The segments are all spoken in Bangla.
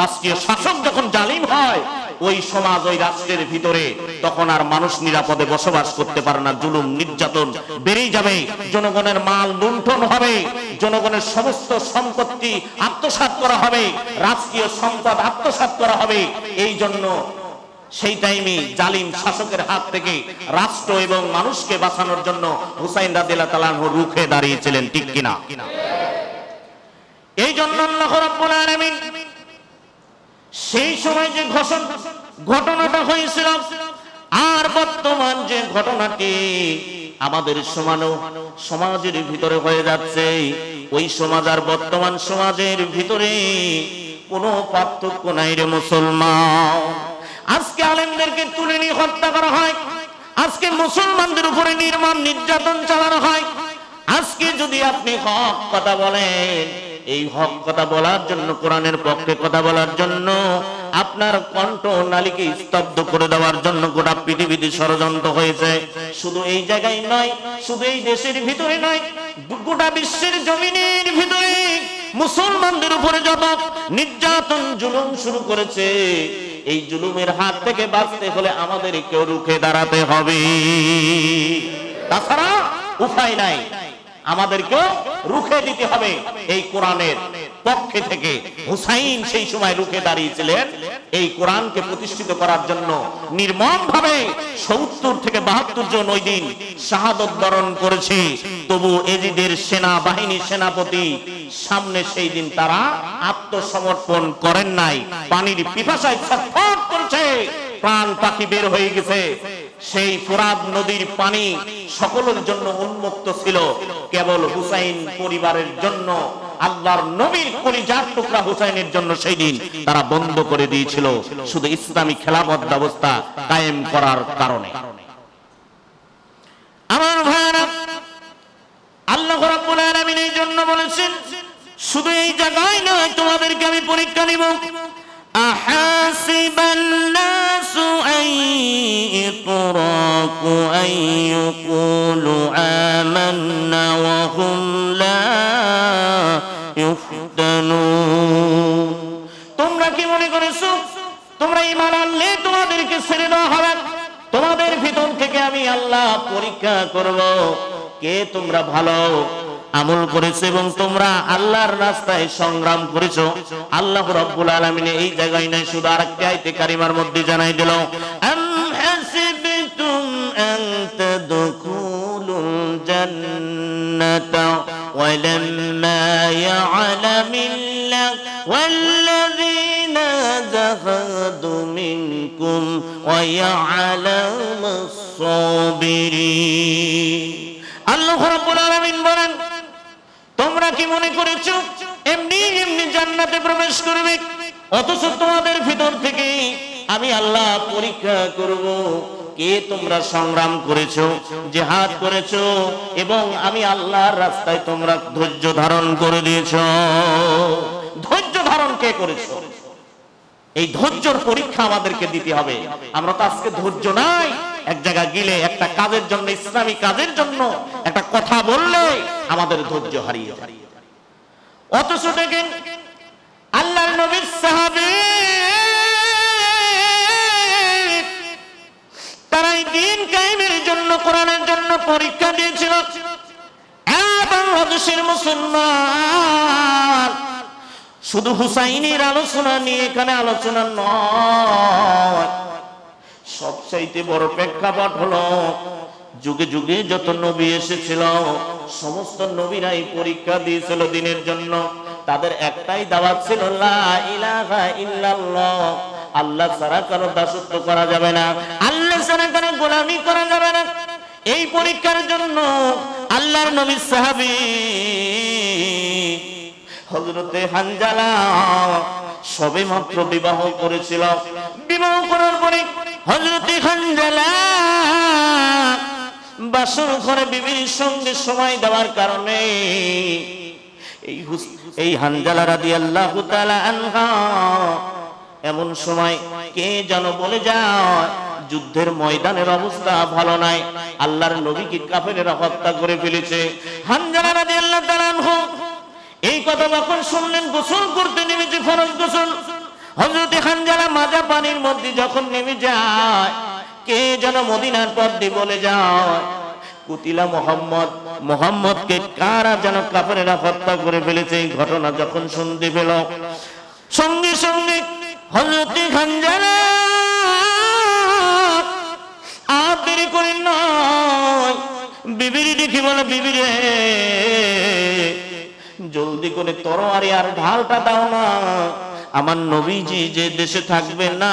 রাষ্ট্রীয় শাসক যখন জালিম হয়, ওই সমাজ ওই রাষ্ট্রের ভিতরে তখন আর মানুষ নিরাপদে বসবাস করতে পারে না, জুলুম, নির্যাতন বেড়েই যাবে। জনগণের মাল লুণ্ঠন হবে, জনগণের সমস্ত সম্পত্তি আত্মসাৎ করা হবে, রাষ্ট্রীয় সম্পদ আত্মসাৎ করা হবে। এই জন্য সেই টাইমে জালিম শাসকের হাত থেকে রাষ্ট্র এবং মানুষকে বাঁচানোর জন্য হুসাইন রাদিল্লাহ তালাহ রুখে দাঁড়িয়েছিলেন, ঠিক কিনা? এই জন্য আল্লাহ রাব্বুল আলামিন সময় যে ঘোষণ, ঘটনাটা হয়েছিল, আর বর্তমান যে ঘটনাটি আমাদের সমানো সমাজের ভিতরে হয়ে যাচ্ছে। ওই সমাজ আর বর্তমান সমাজের ভিতরে কোনো পার্থক্য নাই রে মুসলমান। আজকে আলেমদেরকে তুলে নিয়ে হত্যা করা হয়, আজকে মুসলমানদের উপরে নির্মাণ নির্যাতন চালানো হয়। আজকে যদি আপনি হক কথা বলেন, এই হক কথা বলার জন্য, কোরআনের পক্ষে কথা বলার জন্য আপনার কণ্ঠ নালীকে স্তব্ধ করে দেওয়ার জন্য গোটা পৃথিবীতে ষড়যন্ত্র হয়েছে। শুধু এই জায়গায় নয়, শুধু এই দেশের ভিতরে নয়, গোটা বিশ্বের জমিনের ভিতরে মুসলমানদের উপরে যত নির্যাতন, জুলুম শুরু করেছে, এই জুলুমের হাত থেকে বাঁচতে হলে আমাদেরকেও রুখে দাঁড়াতে হবে। তাছাড়া উপায় নাই, আমাদেরকেও রুখে দিতে হবে এই কোরআনের। পক্ষে থেকে হুসাইন সেই সময় রুখে দাঁড়িয়েছিলেন। এই কোরআনকে প্রতিষ্ঠিত করার জন্য নির্মম ভাবে সত্তর থেকে বাহাত্তর জন ওই দিন শাহাদত বরণ করেছে। তবু এজিদের সেনা বাহিনী সেনাপতি সামনে সেই দিন তারা আত্মসমর্পণ করেন নাই। পানির পিপাসায় ছটফট করছে। প্রাণ পাখি বের হয়ে গেছে। সেই ফুরাদ নদীর পানি সকলের জন্য উন্মুক্ত ছিল। কেবল হুসাইন পরিবারের জন্য আল্লাহর নবীর কলিজার টুকরা হুসাইনের জন্য সেই দিন তারা বন্ধ করে দিয়েছিল শুধু ইসলামী খেলাফত ব্যবস্থা কায়েম করার কারণে আমার ভাইরা আল্লাহ রাব্বুল আলামিন এই জন্য বলেছেন শুধু এই জায়গায় নয় তোমাদেরকে আমি পরীক্ষা নিব أحاسب الناس أن يتركوا أن يقولوا آمنا ইমান আনলে তোমাদেরকে ছেড়ে দেওয়া হবে। তোমাদের ভিতর থেকে আমি আল্লাহ পরীক্ষা করব। কে তোমরা ভালো আমল করেছে এবং তোমরা আল্লাহর রাস্তায় সংগ্রাম করেছ? আল্লাহ রব্বুল আলামিন এই জায়গায় নাই, শুধু আরেকটি আইতে কারিমার মধ্যে জানাই দিল, আম হাসিবতুম আন তাদখুলুল জান্নাতা ওয়ালাম্মা ইয়ালামিল্লাহ ওয়াল ويعلم الصابرين আল্লাহ রাব্বুল আলামিন বলেন তোমরা কি মনে করেছো এমনি এমনি জান্নাতে প্রবেশ করবে অথচ তোমাদের ভিতর থেকে আমি আল্লাহ পরীক্ষা করব কে তোমরা সংগ্রাম করেছো জেহাদ করেছো এবং আমি আল্লাহর রাস্তায় তোমরা ধৈর্য ধারণ করে দিয়েছো ধৈর্য ধারণ কে করেছো এই ধৈর্যর পরীক্ষা আমাদেরকে দিতে হবে। আমরা তো আজকে ধৈর্য নাই। এক জায়গা গেলে একটা কাজের জন্য, ইসলামী কাজের জন্য একটা কথা বললে আমাদের ধৈর্য হারিয়ে অথচ দেখেন আল্লাহ নবীর সাহাবী তারা এই দিন কায়েমের জন্য, কোরআনের জন্য পরীক্ষা দিয়েছিল। বাংলাদেশের মুসলমান শুধু হুসাইনের আলোচনা নিয়ে এখানে আলোচনা নয়। সবচাইতে বড় প্রেক্ষাপট হলো, যুগে যুগে যত নবী এসেছিল, সমস্ত নবীরাই পরীক্ষা দিয়েছিল দিনের জন্য। তাদের একটাই দাওয়াত ছিল আল্লাহ ছাড়া কারও দাসত্ব করা যাবে না। আল্লাহ ছাড়া কারও গোলামি করা যাবে না। এই পরীক্ষার জন্য আল্লাহর নবী সাহাবী হজরতে হানজালা সবে মাত্র বিবাহ করেছিল। বিবাহ করার পরে হজরতে হানজালা বাসর ঘরে বিবির সঙ্গে সময় দেওয়ার কারণে এই এই হানজালা রাদি আল্লাহ এমন সময় কে যেন বলে যায়, যুদ্ধের ময়দানের অবস্থা ভালো নাই, আল্লাহর নবীকে কাফেরেরা হত্যা করে ফেলেছে। হানজালা রাদি আল্লাহ এই কথা যখন শুনলেন, গোসল করতে নেমেছে ফরজ গোসল। হজরতে খানজালা মাজা পানির মধ্যে যখন নেমে যায়, কে যেন মদিনার পথ দিয়ে বলে যায়, কুতিলা মোহাম্মদ, মোহাম্মদকে কারা যেন কাপড়েরা হত্যা করে ফেলেছে, এই ঘটনা যখন শুনতে পেল, সঙ্গে সঙ্গে হজরতে খানজালা আর দেরি করেন নয় বিবিরি দেখি বলে বিবিরে জলদি করে তরোয়ারি আর ঢালটা দাও না। আমার নবীজি যে দেশে থাকবে না,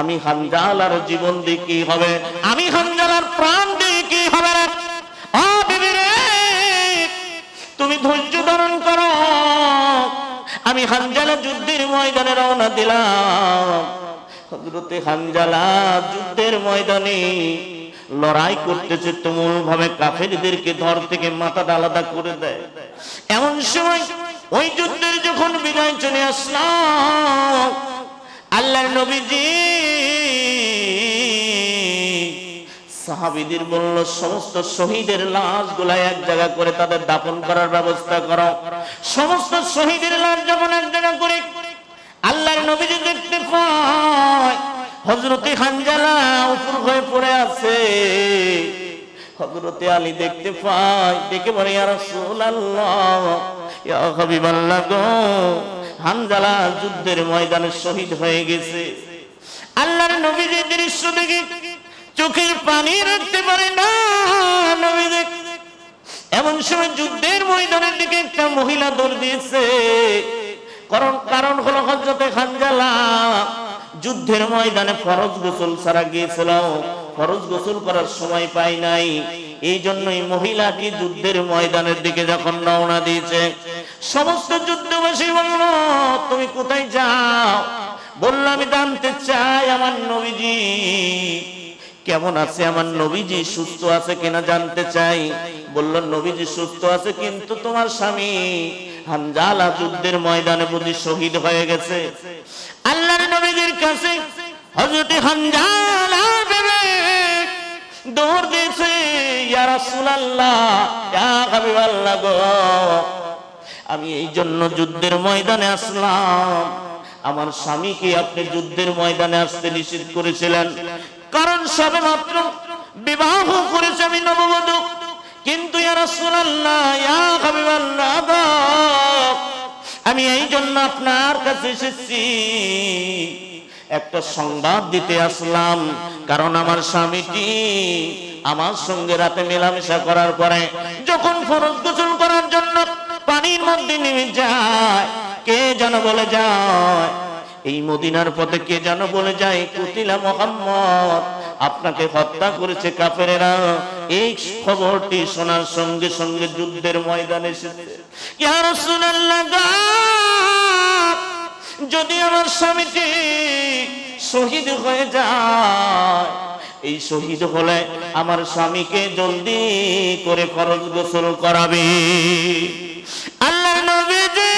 আমি হানজালার জীবন দিয়ে কি হবে? আমি হানজালার প্রাণ দিয়ে কি হবে তুমি ধৈর্য ধারণ করো। আমি হানজালা যুদ্ধের ময়দানে রওনা দিলাম। হজরতে হানজালা যুদ্ধের ময়দানে লড়াই করতেছে তুমুল ভাবে কাফেরদেরকে ধর থেকে মাথাটা আলাদা করে দেয়। এমন সময় ওই যুদ্ধের যখন বিদায় চলে আসলাম, আল্লাহর নবীজি সাহাবিদের বলল, সমস্ত শহীদের লাশগুলা এক জায়গা করে তাদের দাফন করার ব্যবস্থা করো। সমস্ত শহীদের লাশ যখন এক জায়গা করে, আল্লাহর নবীজি দেখতে পায় হজরতে খানজালা উপর হয়ে পড়ে আছে। হজরতে আলী দেখতে পাই দেখে বলে, ইয়া রাসূলুল্লাহ, ইয়া হাবিবাল্লাহ গো হানজালা যুদ্ধের ময়দানে শহীদ হয়ে গেছে। আল্লাহর নবীজি দৃশ্য দেখে চোখের পানি রাখতে পারে না নবী দেখ এমন সময় যুদ্ধের ময়দানের দিকে একটা মহিলা দৌড় দিয়েছে। কারণ কারণ হলো হজরতে খানজালা। যুদ্ধের ময়দানে ফরজ গোসল ছাড়া গিয়েছিল। ফরজ গোসল করার সময় পাই নাই। এই জন্যই মহিলাটি যুদ্ধের ময়দানের দিকে যখন রওনা দিয়েছে? সমস্ত যুদ্ধবাসী বলল, তুমি কোথায় যাও? বলল, আমি জানতে চাই আমার নবীজি। কেমন আছে আমার নবীজি? সুস্থ আছে কিনা জানতে চাই। বলল, নবীজি সুস্থ আছে, কিন্তু তোমার স্বামী হানজালা যুদ্ধের ময়দানে বুঝি শহীদ হয়ে গেছে। আল্লাহর নবীজির কাছে হযরতে হানজালা দৌড় দিয়েছে, ইয়া রাসূলুল্লাহ, ইয়া হাবিবাল্লাহ গো, আমি এই জন্য যুদ্ধের ময়দানে আসলাম। আমার স্বামীকে আপনি যুদ্ধের ময়দানে আসতে নিষেধ করেছিলেন। কারণ সবে মাত্র বিবাহ করেছে আমি নববধূ। আমি এই জন্য আপনার কাছে এসেছি। একটা সংবাদ দিতে আসলাম, কারণ আমার স্বামীটি আমার সঙ্গে রাতে মেলামেশা করার পরে যখন ফরজ গোসল করার জন্য পানির মধ্যে নেমে যায়, কে যেন বলে যায়, এই মদিনার পথে কে যেন বলে যায়, কুতিলা মোহাম্মদ আপনাকে হত্যা করেছে কাফেরেরা। এই খবরটি শোনার সঙ্গে সঙ্গে যুদ্ধের ময়দানে এসেছে। যদি আমার স্বামীটি শহীদ হয়ে যায়, এই শহীদ হলে আমার স্বামীকে জলদি করে খরচ গোসল করাবে। আল্লাহ নবীজি,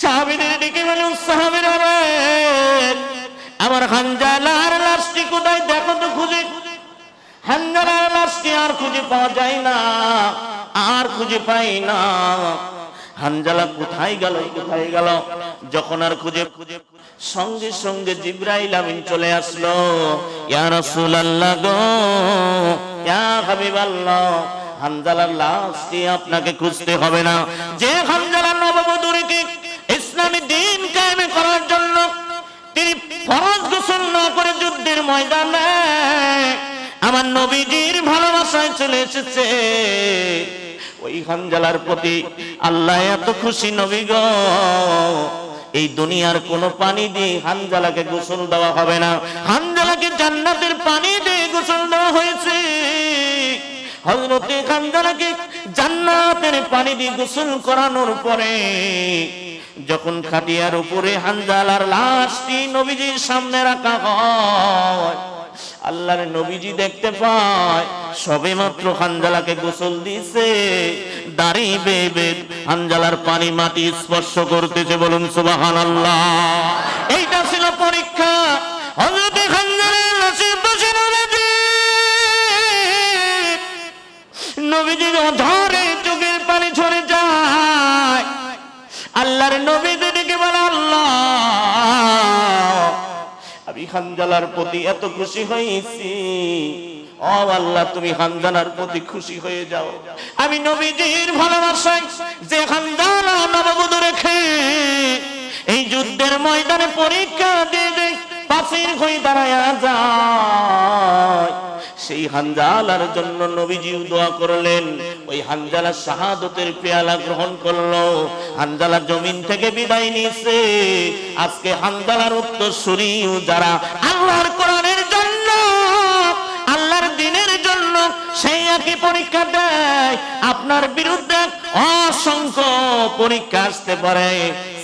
সাহাবীদের দিকে বলে সাহাবীরা আমার হানজালার লাশটি কোথায়? দেখো তো খুঁজে। হানজালার লাশটি আর খুঁজে পাওয়া যায় না, আর খুঁজে পাই না। হানজালা কোথায় গেল কোথায় গেল? যখন আর খুঁজে খুঁজে সঙ্গে সঙ্গে জিব্রাইল আমিন চলে আসলো। ইয়া রাসূলুল্লাহ গো, ইয়া হাবিবাল্লাহ, হানজালার লাশটি আপনাকে খুঁজতে হবে না। যে হানজালার নববধূকে ইসলামী দিন ফরজ গোসল না করে যুদ্ধের ময়দানে আমার নবীজির ভালোবাসায় চলে এসেছে। ওই হানজালার প্রতি আল্লাহ এত খুশি নবী গো। এই দুনিয়ার কোন পানি দিয়ে হানজালাকে গোসল দেওয়া হবে না। হানজালাকে জান্নাতের পানি দিয়ে গোসল দেওয়া হয়েছে। হজরতে হানজালাকে জান্নাতের পানি দিয়ে গোসল করানোর পরে যখন খাটিয়ার উপরে হানজালার লাশটি নবীজির সামনে রাখা হয়, আল্লাহর নবীজি দেখতে পায়, সবে মাত্র হানজালাকে গোসল দিছে দাড়ি বেবে হানজালার পানি মাটি স্পর্শ করতেছে বলুন সুবাহান আল্লাহ এইটা ছিল পরীক্ষা। আমি হানজালার প্রতি এত খুশি হয়েছি। ও আল্লাহ, তুমি হানজালার প্রতি খুশি হয়ে যাও। আমি নবীজির ভালোবাসায় যে হানজালা নববধূ রেখে এই যুদ্ধের ময়দানে পরীক্ষা দিয়ে দেয় পাশের হয়ে দাঁড়ায় যায় সেই হানজালার জন্য নবীজিও দোয়া করলেন। ওই হানজালা শাহাদতের পেয়ালা গ্রহণ করল। হানজালা জমিন থেকে বিদায় নিয়েছে। আজকে হানজালার উত্তর সুরিও যারা আল্লাহর যদি পরীক্ষা দেয়। আপনার বিরুদ্ধে অসংখ্য পরীক্ষা আসতে পারে।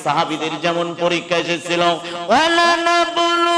সাহাবিদের যেমন পরীক্ষা এসেছিল ওয়ালানাবলুন্নাকুম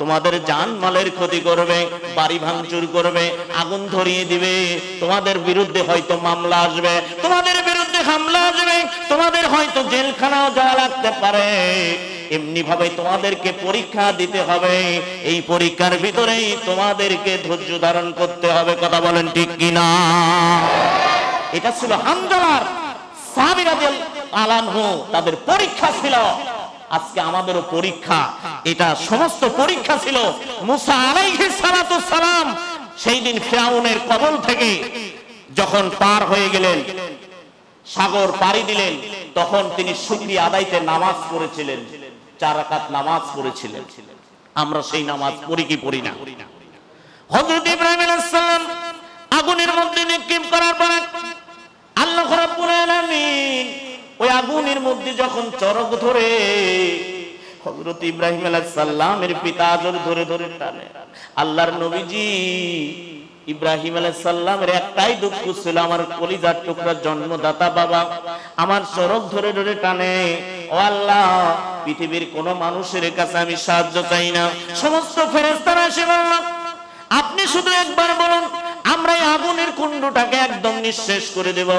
তোমাদের মালের ক্ষতি করবে, বাড়ি ভাঙচুর করবে, আগুন ধরিয়ে দিবে। তোমাদের বিরুদ্ধে হয়তো মামলা আসবে, তোমাদের বিরুদ্ধে হামলা আসবে, তোমাদের হয়তো জেলখানাও যাওয়া লাগতে পারে। এমনি ভাবে তোমাদেরকে পরীক্ষা দিতে হবে। এই পরীক্ষার ভিতরেই তোমাদেরকে ধৈর্য ধারণ করতে হবে, কথা বলেন ঠিক কিনা? এটা ছিল আলানহু তাদের পরীক্ষা ছিল। আজকে আমাদেরও পরীক্ষা। এটা সমস্ত পরীক্ষা ছিল। সালাম সেই দিন কবল থেকে যখন পার হয়ে গেলেন, সাগর পাড়ি দিলেন, তখন তিনি শুকরিয়া আদায়তে নামাজ পড়েছিলেন, চার রাকাত নামাজ পড়েছিলেন। আমরা সেই নামাজ পড়ি কি পড়ি না? হযরত ইব্রাহিম আগুনের মধ্যে নিক্ষেপ করার পর আল্লাহ রাব্বুল আলামিন ওই আগুনের মধ্যে যখন চরক ধরে, হযরত ইব্রাহিম আলাইহিস সালামের পিতা আজর ধরে ধরে টানে। আল্লাহর নবীজি ইব্রাহিম আলাইহিস সালামের একটাই দুঃখ ছিল, আমার কলিজার টুকরা জন্মদাতা বাবা, আমার চরক ধরে ধরে টানে। ও আল্লাহ, পৃথিবীর কোন মানুষের কাছে আমি সাহায্য চাই না। সমস্ত ফেরেশতারা এসে বলল, আপনি শুধু একবার বলুন, আমরা আগুনের কুণ্ডটাকে একদম নিঃশেষ করে দেব।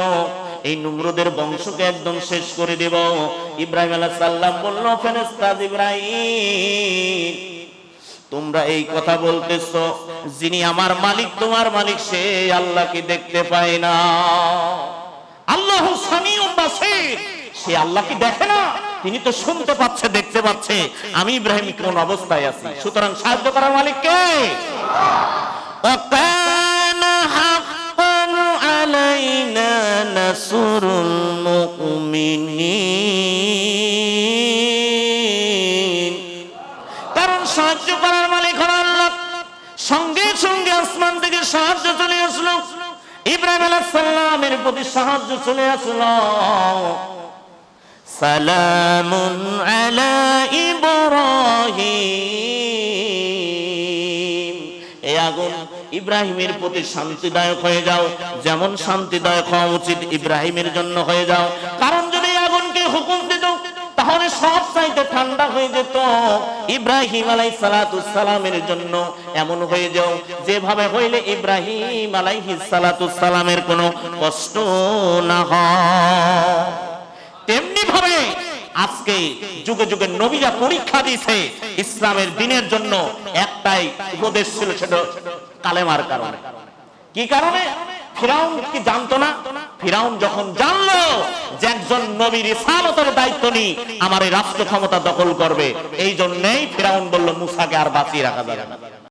এই নুমরুদের বংশকে একদম শেষ করে দেব। ইব্রাহিম আলাহ সাল্লাম বলল ফেরেস্তাদ ইব্রাহিম তোমরা এই কথা বলতেছ, যিনি আমার মালিক, তোমার মালিক, সে আল্লাহকে দেখতে পায় না। আল্লাহ সে আল্লাহ কি দেখে না, তিনি তো শুনতে পাচ্ছে, দেখতে পাচ্ছে। আমি ইব্রাহিম কোন অবস্থায় আছি? সুতরাং সাহায্য করার মালিক কে علينا نصر المؤمنين কারণ সাহায্য করার মালিক হলো আল্লাহ সঙ্গে সঙ্গে আসমান থেকে সাহায্য চলে আসলো ইব্রাহিম আলাইহিস সালামের প্রতি সাহায্য চলে আসলো সালামুন আলা ইব্রাহিম এই আগুন ইব্রাহিমের প্রতি শান্তিদায়ক হয়ে যাও। যেমন শান্তিদায়ক হওয়া উচিত ইব্রাহিমের জন্য হয়ে যাও। কারণ যদি আগুনকে হুকুম দিত, তাহলে সব চাইতে ঠান্ডা হয়ে যেত। ইব্রাহিম আলাই সালামের জন্য এমন হয়ে যাও। যেভাবে হইলে ইব্রাহিম আলাইহি সালামের কোনো কষ্ট না তেমনি ভাবে আজকে যুগে যুগে নবীরা পরীক্ষা দিয়েছে, ইসলামের দিনের জন্য একটাই উপদেশ ছিল, সেটা কালেমার কারণে। কি কারণে? ফিরাউন কি জানতো না? ফিরাউন যখন জানলো যে একজন নবীর ইসালতের দায়িত্ব নি আমার এই রাষ্ট্র ক্ষমতা দখল করবে, এই জন্যই ফিরাউন বলল, মুসাকে আর বাঁচিয়ে রাখা যাবে না।